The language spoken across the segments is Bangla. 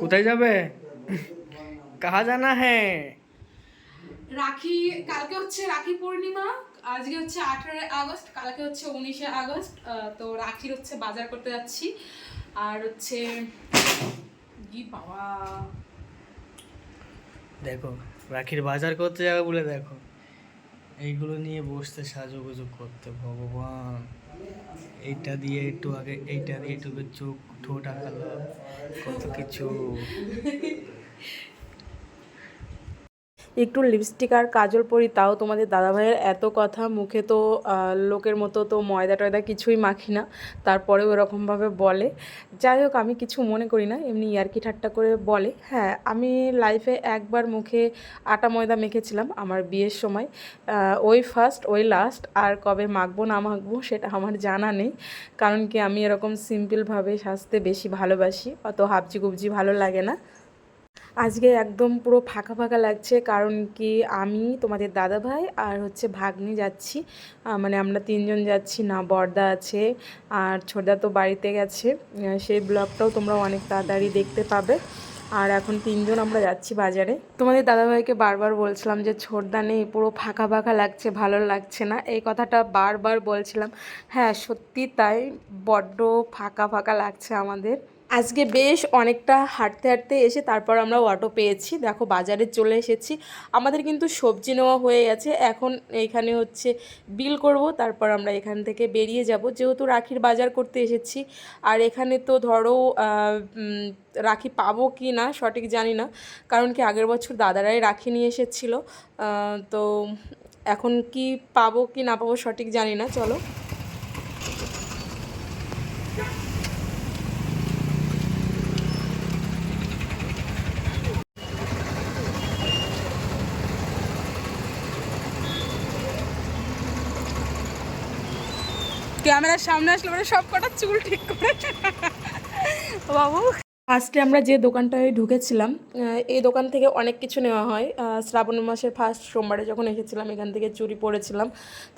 কোথায় যাবে? কাহা জানা হ্যাঁ রাখি কালকে হচ্ছে রাখি পূর্ণিমা আজকে হচ্ছে আঠারোই আগস্ট কালকে হচ্ছে উনিশে আগস্ট তো রাখির হচ্ছে বাজার করতে যাচ্ছি। আর হচ্ছে কি বাবা। দেখো রাখির বাজার করতে যাবে বলে দেখো। এইগুলো নিয়ে বসতে সাজুগুজু করতে ভগবান। এইটা দিয়ে একটু আগে এইটা দিয়ে একটু চোখ ঠোঁট আঁকালাম কত কিছু। একটু লিপস্টিক আর কাজল পরি, তাও তোমাদের দাদাভাইয়ের এত কথা, মুখে তো লোকের মতো তো ময়দা টয়দা কিছুই মাখি না, তারপরেও এরকমভাবে বলে। যাই হোক, আমি কিছু মনে করি না, এমনি ইয়ার্কি ঠাট্টা করে বলে। হ্যাঁ আমি লাইফে একবার মুখে আটা ময়দা মেখেছিলাম আমার বিয়ের সময়। ওই ফার্স্ট ওই লাস্ট আর কবে মাখবো, না মাখবো, সেটা আমার জানা নেই। কারণ কি, আমি এরকম সিম্পলভাবে সাজতে বেশি ভালোবাসি, অত হাবজি গুবজি ভালো লাগে না। আজকে একদম পুরো ফাঁকা ফাঁকা লাগছে, কারণ কি আমি, তোমাদের দাদা ভাই আর হচ্ছে ভাগ্নি যাচ্ছি। মানে আমরা তিনজন যাচ্ছি, না বর্দা আছে, আর ছোটদা তো বাড়িতে গেছে। সেই ব্লগটাও তোমরা অনেক তাড়াতাড়ি দেখতে পাবে। আর এখন তিনজন আমরা যাচ্ছি বাজারে। তোমাদের দাদাভাইকে বারবার বলছিলাম যে ছোটদা নেই, পুরো ফাঁকা ফাঁকা লাগছে, ভালো লাগছে না। এই কথাটা বারবার বলছিলাম। হ্যাঁ সত্যি তাই, বড্ড ফাঁকা ফাঁকা লাগছে আমাদের। আজকে বেশ অনেকটা হাঁটতে হাঁটতে এসে তারপর আমরা অটো পেয়েছি। দেখো বাজারে চলে এসেছি। আমাদের কিন্তু সবজি নেওয়া হয়ে গেছে। এখন এইখানে হচ্ছে বিল করব, তারপর আমরা এখান থেকে বেরিয়ে যাব। যেহেতু রাখির বাজার করতে এসেছি, আর এখানে তো ধরো রাখি পাবো কি না সঠিক জানি না। কারণ কি আগের বছর দাদারাই রাখি নিয়ে এসেছিল। তো এখন কি পাবো কি না পাবো সঠিক জানি না। চলো। ক্যামেরার সামনে আসলে পরে সব কটা চুল ঠিক করে। বাবু। ফার্স্টে আমরা যে দোকানটায় ঢুকেছিলাম এই দোকান থেকে অনেক কিছু নেওয়া হয়। শ্রাবণ মাসের ফার্স্ট সোমবারে যখন এসেছিলাম, এখান থেকে চুরি পরেছিলাম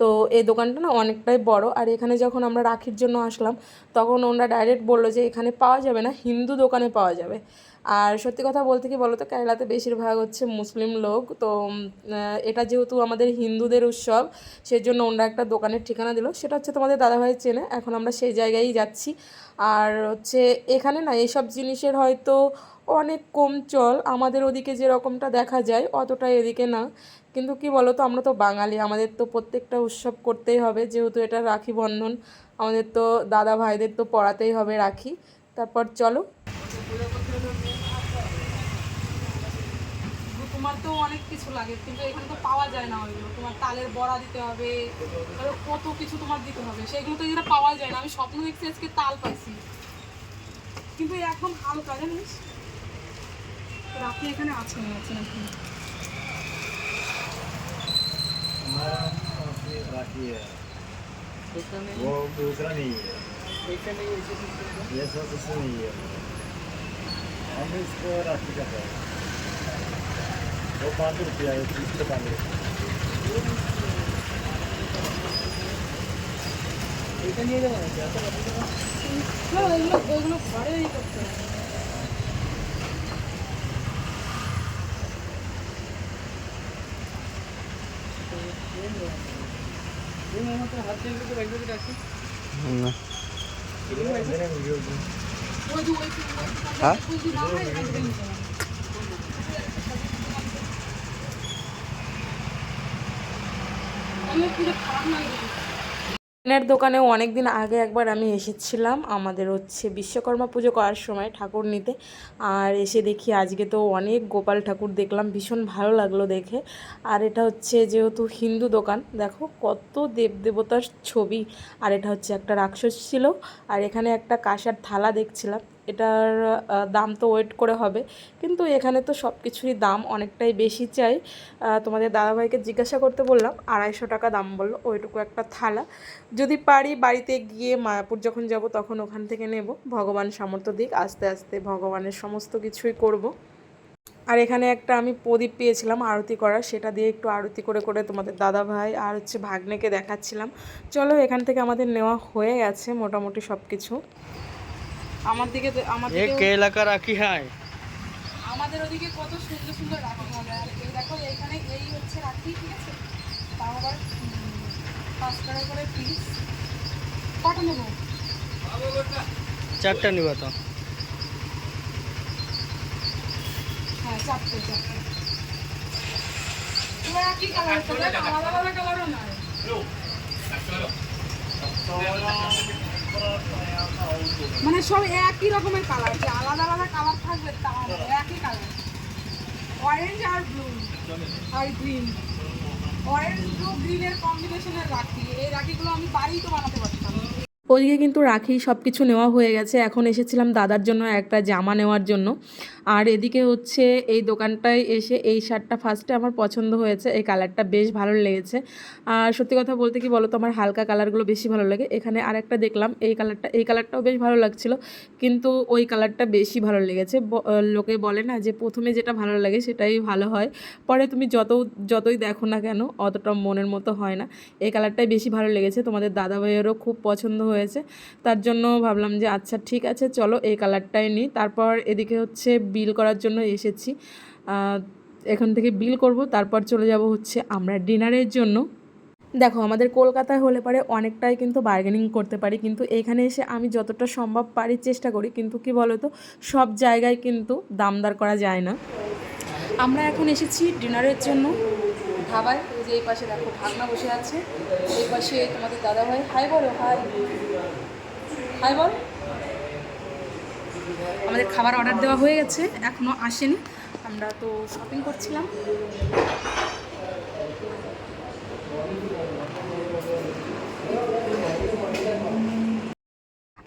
তো এই দোকানটা না অনেকটাই বড়। আর এখানে যখন আমরা রাখির জন্য আসলাম, তখন ওনারা ডাইরেক্ট বলল যে এখানে পাওয়া যাবে না, হিন্দু দোকানে পাওয়া যাবে। আর সত্যি কথা বলতে কি বলো তো কেরালাতে বেশিরভাগ হচ্ছে মুসলিম লোক। তো এটা যেহেতু আমাদের হিন্দুদের উৎসব, সেজন্য ওনারা একটা দোকানের ঠিকানা দিল। সেটা হচ্ছে তোমাদের দাদাভাই চেনে, এখন আমরা সেই জায়গায়ই যাচ্ছি। আর হচ্ছে এখানে না, এসব জিনিসের হয়তো অনেক কম চল, আমাদের ওদিকে যেরকমটা দেখা যায় অতটা এদিকে না। কিন্তু কি বলো তো আমরা তো বাঙালি, আমাদের তো প্রত্যেকটা উৎসব করতেই হবে, যেহেতু এটা রাখি বন্ধন, আমাদের তো দাদা ভাইদের তো পড়াতেই হবে রাখি। তারপর চলো। তোমার তো অনেক কিছু লাগে কিন্তু এখানে তো পাওয়া যায় না ওইগুলো তোমার তালের বড়া দিতে হবে আরো কত কিছু তোমার দিতে হবে সেগুলো তো এখানে পাওয়া যায় না আমি স্বপ্ন দেখছি আজকে তাল পাইছি কিন্তু এখন হালকা জানিস তোর আপনি এখানে আছে মনে হচ্ছে নাকি राखी है वो दूसरा नहीं है ये सब इसमें नहीं है हम इसको राखी का है वो पाँच रुपया है? तीस के पाँच रुपया না এর দোকানেও অনেক দিন আগে একবার আমি এসেছিলাম আমাদের হচ্ছে বিশ্বকর্মা পুজো করার সময় ঠাকুর নিতে। আর এসে দেখি আজকে তো অনেক গোপাল ঠাকুর দেখলাম, ভীষণ ভালো লাগল দেখে। আর এটা হচ্ছে যেহেতু হিন্দু দোকান, দেখো কত দেবদেবতার ছবি। আর এটা হচ্ছে একটা রাক্ষস ছিল, আর এখানে একটা কাঁসার থালা দেখছিলাম। এটার দাম তো ওয়েট করে হবে। কিন্তু এখানে তো সব কিছুরই দাম অনেকটাই বেশি চাই। তোমাদের দাদাভাইকে জিজ্ঞাসা করতে বললাম, আড়াইশো টাকা দাম বলল, ওইটুকু একটা থালা। যদি পারি বাড়িতে গিয়ে মায়াপুর যখন যাব তখন ওখান থেকে নেব। ভগবান সামর্থ্য দিক, আস্তে আস্তে ভগবানের সমস্ত কিছুই করব। আর এখানে একটা আমি প্রদীপ পেয়েছিলাম আরতি করার, সেটা দিয়ে একটু আরতি করে করে তোমাদের দাদা ভাই আর হচ্ছে ভাগ্নেকে দেখাচ্ছিলাম। চলো এখান থেকে আমাদের নেওয়া হয়ে গেছে মোটামুটি সব কিছু আমার দিকে আমার দিকে কেলা কা রাখি হয়। আমাদের ওদিকে কত সুন্দর সুন্দর রাখি মজা আর এই দেখো এখানে এই হচ্ছে রাখি ঠিক আছে? তাও আবার পাঁচ টাকা করে পিস কটা নেব? চারটা নেব তো। হ্যাঁ চারটে চারটে। কি কালার আলাদা আলাদা কালারও নয় সব একই রকমের কালার যে আলাদা আলাদা কালার থাকবে একই কালার অরেঞ্জ আর ব্লু আর গ্রিন অরেঞ্জ ব্লু গ্রিনের কম্বিনেশনের রাখি। এই রাখিগুলো আমি বাড়িতে বানাতে পারতাম। ওদিকে কিন্তু রাখি সব কিছু নেওয়া হয়ে গেছে। এখন এসেছিলাম দাদার জন্য একটা জামা নেওয়ার জন্য। আর এদিকে হচ্ছে এই দোকানটায় এসে এই শার্টটা ফার্স্টে আমার পছন্দ হয়েছে। এই কালারটা বেশ ভালো লেগেছে। আর সত্যি কথা বলতে কি বলো তো আমার হালকা কালারগুলো বেশি ভালো লাগে। এখানে আরেকটা দেখলাম, এই কালারটা এই কালারটাও বেশ ভালো লাগছিল, কিন্তু ওই কালারটা বেশি ভালো লেগেছে। লোকে বলে না যে প্রথমে যেটা ভালো লাগে সেটাই ভালো হয়। পরে তুমি যত, যতই দেখো না কেন, অতটা মনের মতো হয় না। এই কালারটাই বেশি ভালো লেগেছে। তোমাদের দাদা ভাইয়েরও খুব পছন্দ হয়েছে। তার জন্য ভাবলাম যে আচ্ছা ঠিক আছে, চলো এই কালারটাই নিই। তারপর এদিকে হচ্ছে বিল করার জন্য এসেছি। এখান থেকে বিল করব, তারপর চলে যাব হচ্ছে আমরা ডিনারের জন্য। দেখো, আমাদের কলকাতায় হলে পারে অনেকটাই কিন্তু বার্গেনিং করতে পারি, কিন্তু এখানে এসে আমি যতটা সম্ভব পারি চেষ্টা করি, কিন্তু কি বলো তো সব জায়গায় কিন্তু দামদার করা যায় না। আমরা এখন এসেছি ডিনারের জন্য। ধাবায়, এই যে এই পাশে দেখো ভাগনা বসে আছে। এই পাশে তোমাদের দাদা ভাই হাই বলো, হাই। হাই বল। আমাদের খাবার অর্ডার দেওয়া হয়ে গেছে এখনও আসেনি। আমরা তো শপিং করছিলাম।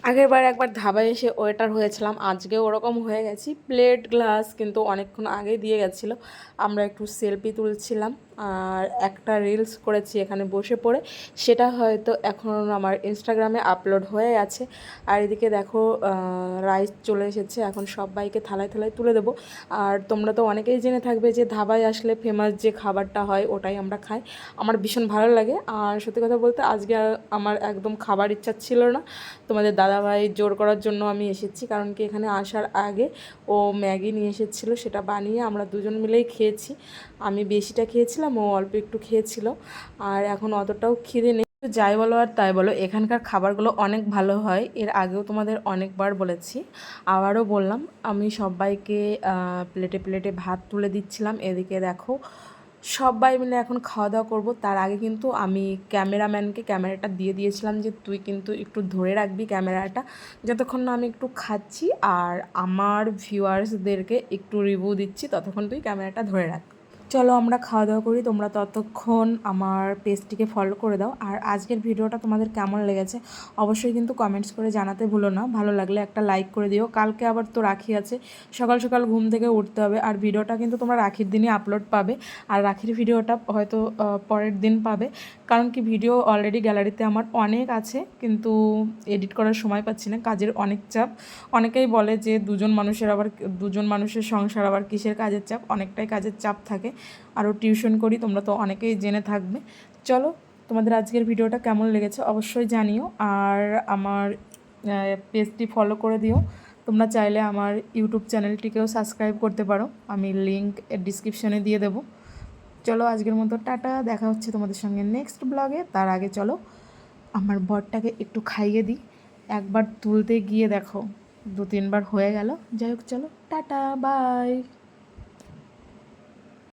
আগের বার একবার ধাবায় এসে ওয়েটার হয়েছিলাম আজকে ওরকম হয়ে গেছি। প্লেট গ্লাস কিন্তু অনেকক্ষণ আগেই দিয়ে গেছিল। আমরা একটু সেলফি তুলছিলাম। আর একটা রিলস করেছি এখানে বসে পড়ে। সেটা হয়তো এখন আমার ইনস্টাগ্রামে আপলোড হয়ে আছে আর এদিকে দেখো রাইস চলে এসেছে। এখন সবাইকে থালায় থালায় তুলে দেবো। আর তোমরা তো অনেকেই জেনে থাকবে যে ধাবায় আসলে ফেমাস যে খাবারটা হয়, ওটাই আমরা খাই। আমার ভীষণ ভালো লাগে। আর সত্যি কথা বলতে আজকে আমার একদম খাবার ইচ্ছা ছিল না। তোমাদের দাদাভাই জোর করার জন্য আমি এসেছি। কারণ কি এখানে আসার আগে ও ম্যাগি নিয়ে এসেছিল, সেটা বানিয়ে আমরা দুজন মিলেই খেয়েছি। আমি বেশিটা খেয়েছিলাম ও অল্প একটু খেয়েছিল। আর এখন অতটাও খিদে নেই। তো যাই বলো আর তাই বলো, এখানকার খাবারগুলো অনেক ভালো হয়। এর আগেও তোমাদের অনেকবার বলেছি, আবারও বললাম, আমি সবাইকে প্লেটে প্লেটে ভাত তুলে দিচ্ছিলাম। এদিকে দেখো, সবাই মিলে এখন খাওয়া দাওয়া করব। তার আগে কিন্তু আমি ক্যামেরাম্যানকে ক্যামেরাটা দিয়ে দিয়েছিলাম যে, তুই কিন্তু একটু ধরে রাখবি ক্যামেরাটা, যতক্ষণ না আমি একটু খাচ্ছি। আর আমার ভিউয়ার্সদেরকে একটু রিভিউ দিচ্ছি, ততক্ষণ তুই ক্যামেরাটা ধরে রাখ। চলো আমরা খাওয়া দাওয়া করি, তোমরা ততক্ষণ আমার পেজটিকে ফলো করে দাও। আর আজকের ভিডিওটা তোমাদের কেমন লেগেছে অবশ্যই কিন্তু কমেন্টস করে জানাতে ভুলো না। ভালো লাগলে একটা লাইক করে দিও। কালকে আবার তো রাখি আছে। সকাল সকাল ঘুম থেকে উঠতে হবে। আর ভিডিওটা কিন্তু তোমরা রাখির দিনই আপলোড পাবে। আর রাখির ভিডিওটা হয়তো পরের দিন পাবে। কারণ কি ভিডিও অলরেডি গ্যালারিতে আমার অনেক আছে। কিন্তু এডিট করার সময় পাচ্ছি না। কাজের অনেক চাপ। অনেকেই বলে যে দুজন মানুষের আবার, দুজন মানুষের সংসার আবার কিসের কাজের চাপ? অনেকটাই কাজের চাপ থাকে। আরও টিউশন করি, তোমরা তো অনেকেই জেনে থাকবে। চলো, তোমাদের আজকের ভিডিওটা কেমন লেগেছে অবশ্যই জানিও, আর আমার পেজটি ফলো করে দিও। তোমরা চাইলে আমার ইউটিউব চ্যানেলটিকেও সাবস্ক্রাইব করতে পারো, আমি লিঙ্ক ডিসক্রিপশনে দিয়ে দেবো। চলো, আজকের মতো টাটা, দেখা হচ্ছে তোমাদের সঙ্গে নেক্সট ব্লগে তার আগে চলো, আমার বরটাকে একটু খাইয়ে দিই। একবার তুলতে গিয়ে দেখো দু তিনবার হয়ে গেল। যাই হোক, চলো, টাটা বাই